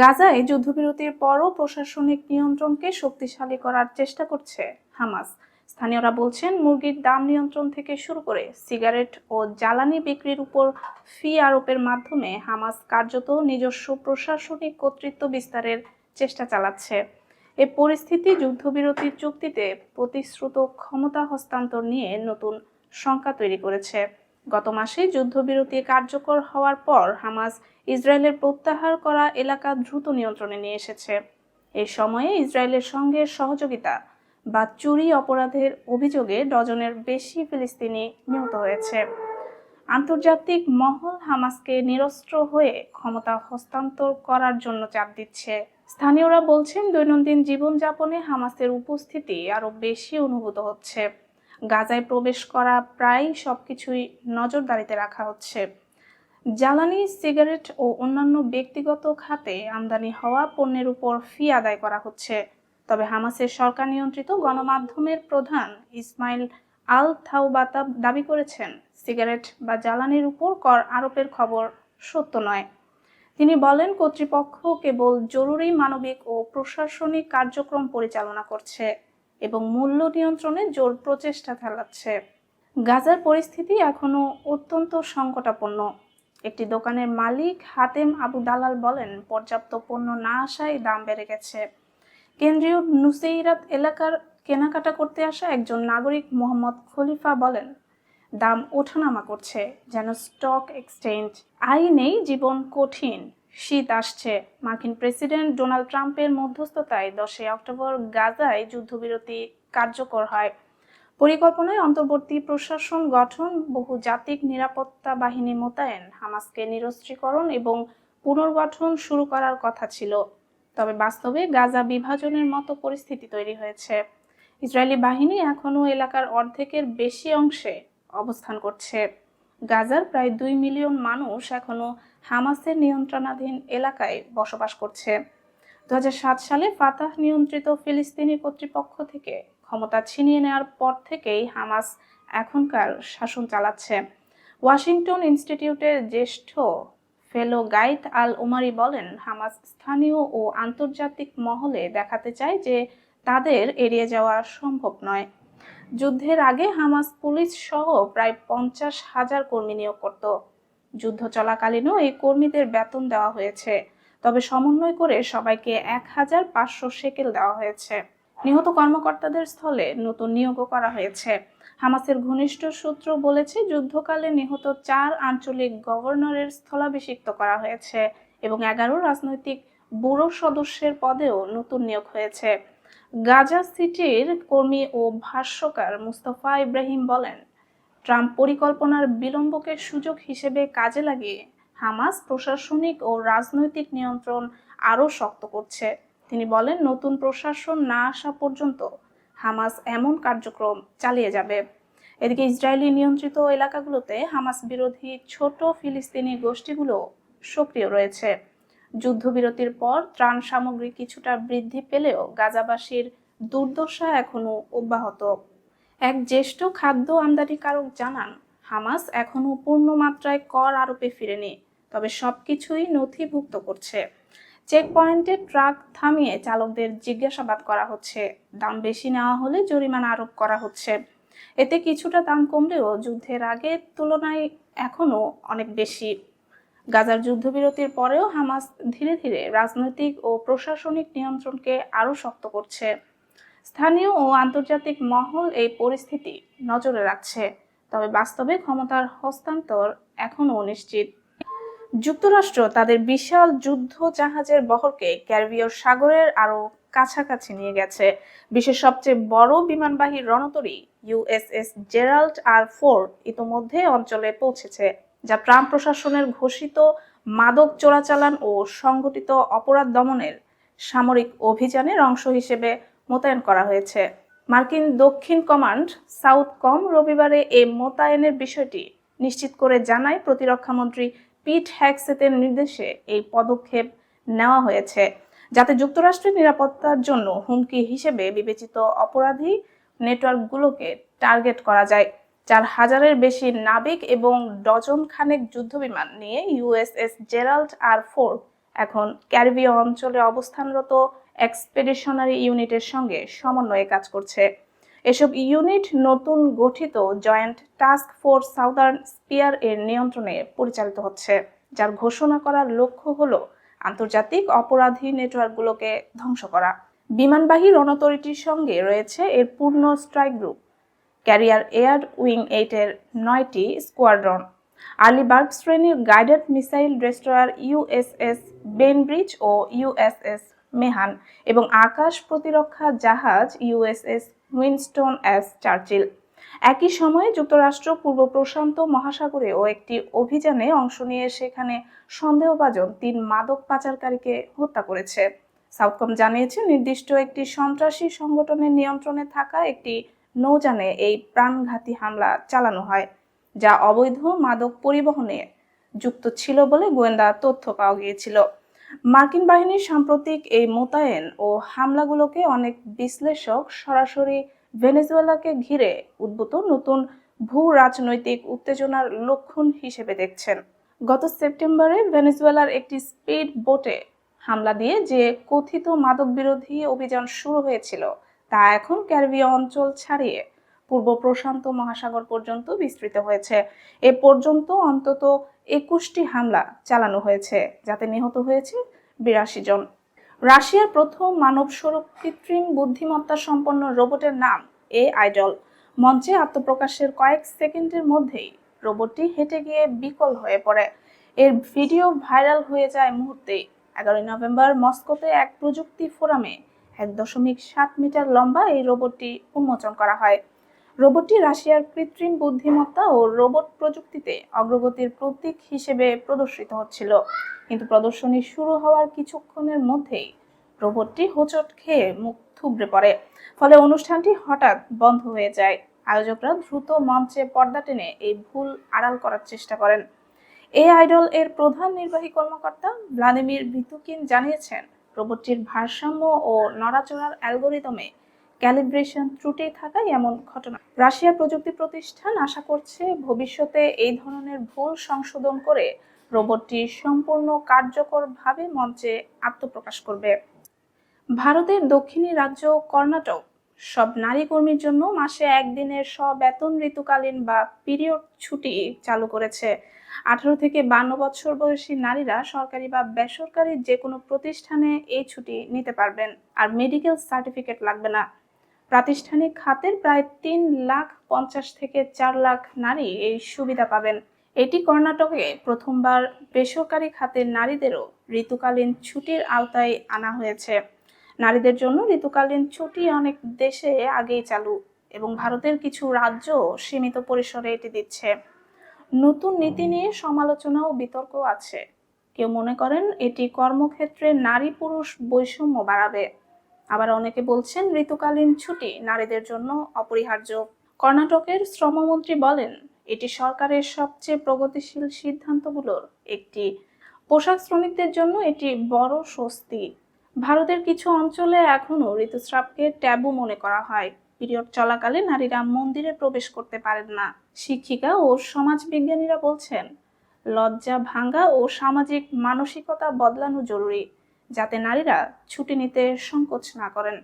গাজায় যুদ্ধবিরতির পরও প্রশাসনিক নিয়ন্ত্রণকে শক্তিশালী করার চেষ্টা করছে হামাস। স্থানীয়রা বলছেন, মুরগির দাম নিয়ন্ত্রণ থেকে শুরু করে সিগারেট ও জ্বালানি বিক্রির উপর ফি আরোপের মাধ্যমে হামাস কার্যত নিজস্ব প্রশাসনিক কর্তৃত্ব বিস্তারের চেষ্টা চালাচ্ছে। এ পরিস্থিতি যুদ্ধবিরতির চুক্তিতে প্রতিশ্রুত ক্ষমতা হস্তান্তর নিয়ে নতুন শঙ্কা তৈরি করেছে। গত মাসে যুদ্ধবিরতি কার্যকর হওয়ার পর হামাস ইসরায়েলের প্রত্যাহার করা এলাকা দ্রুত নিয়ন্ত্রণে নিয়ে এসেছে। এই সময়ে ইসরায়েলের সঙ্গে সহযোগিতা বা চুরি অপরাধের অভিযোগে ডজনের বেশি ফিলিস্তিনি নিহত হয়েছে। আন্তর্জাতিক মহল হামাসকে নিরস্ত্র হয়ে ক্ষমতা হস্তান্তর করার জন্য চাপ দিচ্ছে। স্থানীয়রা বলছেন, দৈনন্দিন জীবনযাপনে হামাসের উপস্থিতি আরও বেশি অনুভূত হচ্ছে। গাজায় প্রবেশ করা প্রায় সব কিছুই নজরদারিতে রাখা হচ্ছে। জ্বালানি, সিগারেট ও অন্যান্য ব্যক্তিগত খাতে আমদানি হওয়া পণ্যের উপর ফি আদায় করা হচ্ছে। তবে হামাসের সরকার নিয়ন্ত্রিত গণমাধ্যমের প্রধান ইসমাইল আল থাউবাতা দাবি করেছেন, সিগারেট বা জ্বালানির উপর কর আরোপের খবর সত্য নয়। তিনি বলেন, কর্তৃপক্ষ কেবল জরুরি মানবিক ও প্রশাসনিক কার্যক্রম পরিচালনা করছে। এবং মূল্য নিয়ন্ত্রণে জোর প্রচেষ্টা চালাচ্ছে। গাজার পরিস্থিতি এখনও অত্যন্ত সংকটাপন্ন। একটি দোকানের মালিক হাতেম আবু দালাল বলেন, পর্যাপ্ত পণ্য না আসায় দাম বেড়ে গেছে। কেন্দ্রীয় নুসেইরাত এলাকার কেনাকাটা করতে আসা একজন নাগরিক মোহাম্মদ খলিফা বলেন, দাম ওঠানামা করছে, যেন স্টক এক্সচেঞ্জ আইনেই জীবন কঠিন। শীত আসছে। মার্কিন প্রেসিডেন্ট ডোনাল্ড ট্রাম্পের মধ্যস্থতায় দশই অক্টোবর গাজায় যুদ্ধবিরতি কার্যকর হয়। পরিকল্পনায় অন্তর্বর্তী প্রশাসন গঠন বহু জাতিক নিরাপত্তা বাহিনী মোতায়েন, হামাসকে নিরস্ত্রীকরণ এবং পুনর্গঠন শুরু করার কথা ছিল। তবে বাস্তবে গাজা বিভাজনের মতো পরিস্থিতি তৈরি হয়েছে। ইসরায়েলি বাহিনী এখনও এলাকার অর্ধেকের বেশি অংশে অবস্থান করছে। গাজার প্রায় দুই মিলিয়ন মানুষ এখনও হামাসের নিয়ন্ত্রণাধীন এলাকায় বসবাস করছে। দু হাজার সাত সালে ফাতাহ নিয়ন্ত্রিত ফিলিস্তিনি কর্তৃপক্ষ থেকে ক্ষমতা ছিনিয়ে নেওয়ার পর থেকেই হামাস এখনকার শাসন চালাচ্ছে। ওয়াশিংটন ইনস্টিটিউটের জ্যেষ্ঠ ফেলো গাইত আল ওমারি বলেন, হামাস স্থানীয় ও আন্তর্জাতিক মহলে দেখাতে চায় যে তাদের এড়িয়ে যাওয়া সম্ভব নয়। যুদ্ধের আগে হামাস পুলিশ সহ প্রায় পঞ্চাশ হাজার কর্মী নিয়োগ করত। যুদ্ধ চলাকালীনও এই কর্মীদের বেতন দেওয়া হয়েছে। তবে সমন্বয় করে সবাইকে এক হাজার পাঁচশো সেকেল দেওয়া হয়েছে। নিহত কর্মকর্তাদের স্থলে নতুন নিয়োগও করা হয়েছে। হামাসের ঘনিষ্ঠ সূত্র বলেছে, যুদ্ধকালে নিহত চার আঞ্চলিক গভর্নরের স্থলাভিষিক্ত করা হয়েছে এবং এগারো রাজনৈতিক ব্যুরো সদস্যের পদেও নতুন নিয়োগ হয়েছে। গাজা সিটির কর্মী ও ভাষ্যকার মুস্তফা ইব্রাহিম বলেন ট্রাম্প পরিকল্পনার বিলম্বকে সুযোগ হিসেবে কাজে লাগিয়ে হামাস প্রশাসনিক ও রাজনৈতিক নিয়ন্ত্রণ আরও শক্ত করছে। তিনি বলেন, নতুন প্রশাসন না আসা পর্যন্ত হামাস এমন কার্যক্রম চালিয়ে যাবে। এদিকে ইসরায়েলি নিয়ন্ত্রিত এলাকাগুলোতে হামাস বিরোধী ছোট ফিলিস্তিনি গোষ্ঠীগুলো সক্রিয় রয়েছে। যুদ্ধবিরতির পর ত্রাণ সামগ্রী কিছুটা বৃদ্ধি পেলেও গাজাবাসীর দুর্দশা এখনও অব্যাহত। এক জ্যেষ্ঠ খাদ্য আমদানিকারক জানান, হামাস এখনও পূর্ণ মাত্রায় কর আরোপে ফিরেনি, তবে সব কিছুই নথিভুক্ত করছে। চেক পয়েন্টে ট্রাক থামিয়ে চালকদের জিজ্ঞাসাবাদ করা হচ্ছে। দাম বেশি নেওয়া হলে জরিমানা আরোপ করা হচ্ছে। এতে কিছুটা দাম কমলেও যুদ্ধের আগের তুলনায় এখনও অনেক বেশি। গাজার যুদ্ধবিরতির পরেও হামাস ধীরে ধীরে রাজনৈতিক ও প্রশাসনিক নিয়ন্ত্রণকে আরও শক্ত করছে। স্থানীয় ও আন্তর্জাতিক মহল এই পরিস্থিতি নজরে রাখছে, তবে বাস্তবে ক্ষমতার হস্তান্তর এখনও অনিশ্চিত যুক্তরাষ্ট্র তাদের বিশাল যুদ্ধ জাহাজের বহরকে ক্যারিবীয় সাগরের আরও কাছাকাছি নিয়ে গেছে। বিশ্বের সবচেয়ে বড় বিমানবাহী রণতরী ইউএসএস জেরাল্ড আর ফোর্ড ইতোমধ্যে অঞ্চলে পৌঁছেছে, যা ট্রাম্প প্রশাসনের ঘোষিত মাদক চোরাচালান ও সংগঠিত অপরাধ দমনের সামরিক অভিযানের অংশ হিসেবে মোতায়েন করা হয়েছে। মার্কিন দক্ষিণ কমান্ড সাউথ কম রবিবারে এ মোতায়েনের বিষয়টি নিশ্চিত করে জানায় প্রতিরক্ষামন্ত্রী পিট হ্যাকসেতের নির্দেশে এই পদক্ষেপ নেওয়া হয়েছে। যাতে যুক্তরাষ্ট্রের নিরাপত্তার জন্য হুমকি হিসেবে বিবেচিত অপরাধী নেটওয়ার্কগুলোকে টার্গেট করা যায় চার হাজারের বেশি নাবিক এবং ডজন খানেক যুদ্ধবিমান নিয়ে ইউএসএস জেরাল্ড আর ফোর্ড এখন ক্যারিবীয় অঞ্চলে অবস্থানরত এক্সপেডিশনারি ইউনিটের সঙ্গে সমন্বয়ে কাজ করছে। এসব ইউনিট নতুন গঠিত joint task force Southern Spear এর নিয়ন্ত্রণে পরিচালিত হচ্ছে, যার ঘোষণা করার লক্ষ্য হল আন্তর্জাতিক অপরাধী নেটওয়ার্কগুলোকে ধ্বংস করা। বিমানবাহী রণতরিটির সঙ্গে রয়েছে এর পূর্ণ strike group. Carrier air wing এইটের নয়টি স্কোয়াড্রন। আলিবার্গ শ্রেণির guided missile destroyer USS Bainbridge ও ইউএসএস মেহান এবং আকাশ প্রতিরক্ষা জাহাজ ইউএসএস উইনস্টন এস চার্চিল। একই সময়ে যুক্তরাষ্ট্র, পূর্ব প্রশান্ত মহাসাগরেও একটি অভিযানে অংশ নিয়ে সেখানে সন্দেহভাজন তিন মাদক পাচারকারীকে হত্যা করেছে। সাউথকম জানিয়েছে, নির্দিষ্ট একটি সন্ত্রাসী সংগঠনের নিয়ন্ত্রণে থাকা একটি নৌযানে এই প্রাণঘাতী হামলা চালানো হয়, যা অবৈধ মাদক পরিবহনে যুক্ত ছিল বলে গোয়েন্দা তথ্য পাওয়া গিয়েছিল। মার্কিন বাহিনীর সাম্প্রতিক এই মোতায়েন ও হামলাগুলোকে অনেক বিশ্লেষক সরাসরি ভেনেজুয়েলাকে ঘিরে উদ্ভূত নতুন ভূ রাজনৈতিক উত্তেজনার লক্ষণ হিসেবে দেখছেন। গত সেপ্টেম্বরে ভেনেজুয়েলার একটি স্পিড বোটে হামলা দিয়ে যে কথিত মাদক বিরোধী অভিযান শুরু হয়েছিল, তা এখন ক্যারিবীয় অঞ্চল ছাড়িয়ে পূর্ব প্রশান্ত মহাসাগর পর্যন্ত বিস্তৃত হয়েছে। এ পর্যন্ত অন্তত একুশটি হামলা চালানো হয়েছে, যাতে নিহত হয়েছে বিরাশি জন। রাশিয়ার প্রথম মানবস্বরূপ কৃত্রিম বুদ্ধিমত্তা সম্পন্ন রোবটের নাম এ আইডল মঞ্চে আত্মপ্রকাশের কয়েক সেকেন্ডের মধ্যেই রোবটটি হেঁটে গিয়ে বিকল হয়ে পড়ে। এর ভিডিও ভাইরাল হয়ে যায় মুহূর্তেই। এগারোই নভেম্বর মস্কোতে এক প্রযুক্তি ফোরামে এক দশমিক সাত মিটার লম্বা এই রোবটটি উন্মোচন করা হয়। রোবটটি রাশিয়ার কৃত্রিম বুদ্ধিমত্তা ও রোবট প্রযুক্তিতে অগ্রগতির প্রতীক হিসেবে প্রদর্শিত হচ্ছিল। কিন্তু প্রদর্শনী শুরু হওয়ার কিছুক্ষণের মধ্যেই রোবটটি হোঁচট খেয়ে মুখ থুবড়ে পড়ে। ফলে অনুষ্ঠানটি হঠাৎ বন্ধ হয়ে যায়। আয়োজকরা দ্রুত মঞ্চে পর্দা টেনে এই ভুল আড়াল করার চেষ্টা করেন। এ আইডল এর প্রধান নির্বাহী কর্মকর্তা ভ্লাদিমির ভিতুকিন জানিয়েছেন, রোবটটির ভারসাম্য ও নড়াচড়ার অ্যালগোরিদমে ক্যালিব্রেশন ত্রুটি থাকায় এমন ঘটনা। রাশিয়ার প্রযুক্তি প্রতিষ্ঠান আশা করছে ভবিষ্যতে এই ধরনের ভুল সংশোধন করে রোবটটি সম্পূর্ণ কার্যকরভাবে মঞ্চে আত্মপ্রকাশ করবে। ভারতের দক্ষিণী রাজ্য কর্ণাটক, সব নারী কর্মীর জন্য মাসে একদিনের স্ববেতন ঋতুকালীন বা পিরিয়ড ছুটি চালু করেছে। আঠারো থেকে বান্ন বছর বয়সী নারীরা সরকারি বা বেসরকারি যে কোনো প্রতিষ্ঠানে এই ছুটি নিতে পারবেন। আর মেডিকেল সার্টিফিকেট লাগবে না। প্রাতিষ্ঠানিক খাতের প্রায় তিন লাখ পঞ্চাশ থেকে চার লাখ নারী এই সুবিধা পাবেন। এটি কর্ণাটকে প্রথমবার বেসরকারি খাতের নারীদেরও ঋতুকালীন ছুটির আওতায় আনা হয়েছে। নারীদের জন্য ঋতুকালীন ছুটি অনেক দেশে আগেই চালু এবং ভারতের কিছু রাজ্য সীমিত পরিসরে এটি দিচ্ছে। নতুন নীতি নিয়ে সমালোচনা ও বিতর্ক আছে। কেউ মনে করেন এটি কর্মক্ষেত্রে নারী পুরুষ বৈষম্য বাড়াবে। আবার অনেকে বলছেন ঋতুকালীন ছুটি নারীদের জন্য অপরিহার্য। কর্ণাটকের শ্রমমন্ত্রী বলেন, এটি সরকারের সবচেয়ে প্রগতিশীল সিদ্ধান্তগুলোর একটি। পোশাক শ্রমিকদের জন্য এটি বড় স্বস্তি। ভারতের কিছু অঞ্চলে এখনও ঋতুস্রাবকে ট্যাবু মনে করা হয়। পিরিয়ড চলাকালে নারীরা মন্দিরে প্রবেশ করতে পারেন না। শিক্ষিকা ও সমাজবিজ্ঞানীরা বলছেন, লজ্জা ভাঙ্গা ও সামাজিক মানসিকতা বদলানো জরুরি। যাতে নারীরা ছুটি নিতে সংকোচ না করেন।